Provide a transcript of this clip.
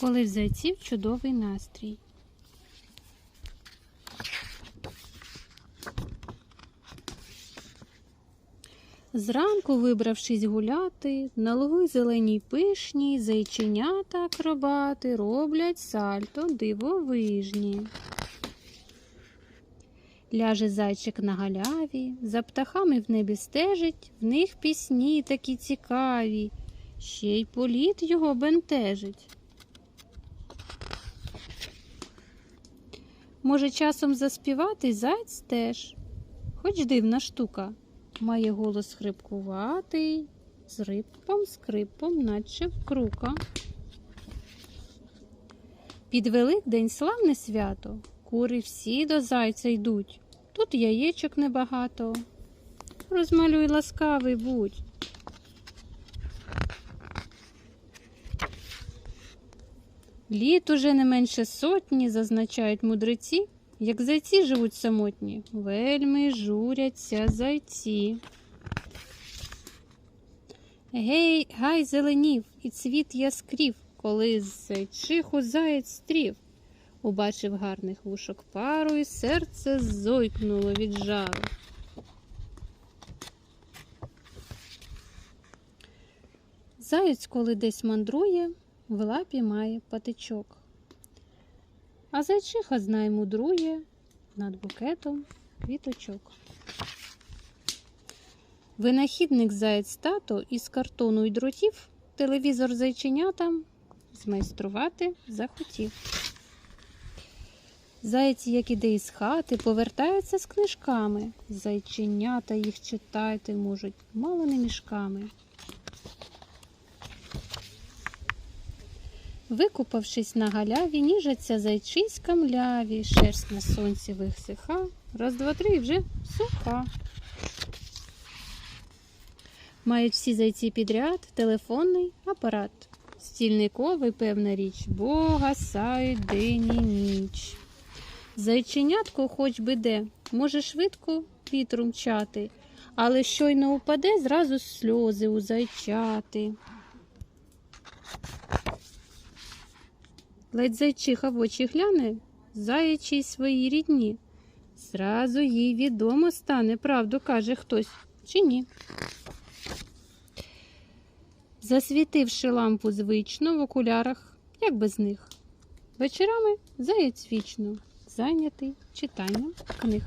коли в зайців чудовий настрій. Зранку, вибравшись гуляти, на луги зеленій пишні, зайченята акробати роблять сальто дивовижні. Ляже зайчик на галяві, за птахами в небі стежить, в них пісні такі цікаві, ще й політ його бентежить. Може, часом заспівати зайць теж, хоч дивна штука, має голос хрипкуватий, з рибком, скрипом, наче крука. Під Великдень славне свято, кури всі до зайця йдуть. Тут яєчок небагато. Розмалюй ласкавий будь. Літ уже не менше сотні, зазначають мудреці, як зайці живуть самотні, вельми журяться зайці. Гей, гай зеленів, і цвіт яскрів, коли з зайчиху заєць стрів. Убачив гарних вушок пару, і серце зойкнуло від жару. Заєць, коли десь мандрує, в лапі має патичок. А зайчиха знай мудрує над букетом квіточок. Винахідник заєць тато із картону й дротів телевізор зайченятам змайструвати захотів. Заєць, як іде із хати, повертається з книжками. Зайченята їх читати можуть мало не мішками. Викупавшись на галяві, ніжаться зайчиська мляві, шерсть на сонці висиха, раз, два, три і вже суха. Мають всі зайці підряд телефонний апарат. Стільниковий, певна річ, бо гасають день і ніч. Зайченятко хоч би де, може швидко вітру мчати, але щойно упаде, зразу сльози у зайчати. Ледь зайчиха в очі гляне, заячій своїй рідні. Зразу їй відомо стане, правду каже хтось чи ні. Засвітивши лампу звично в окулярах, як без них. Вечорами заєць вічно, зайнятий читанням книг.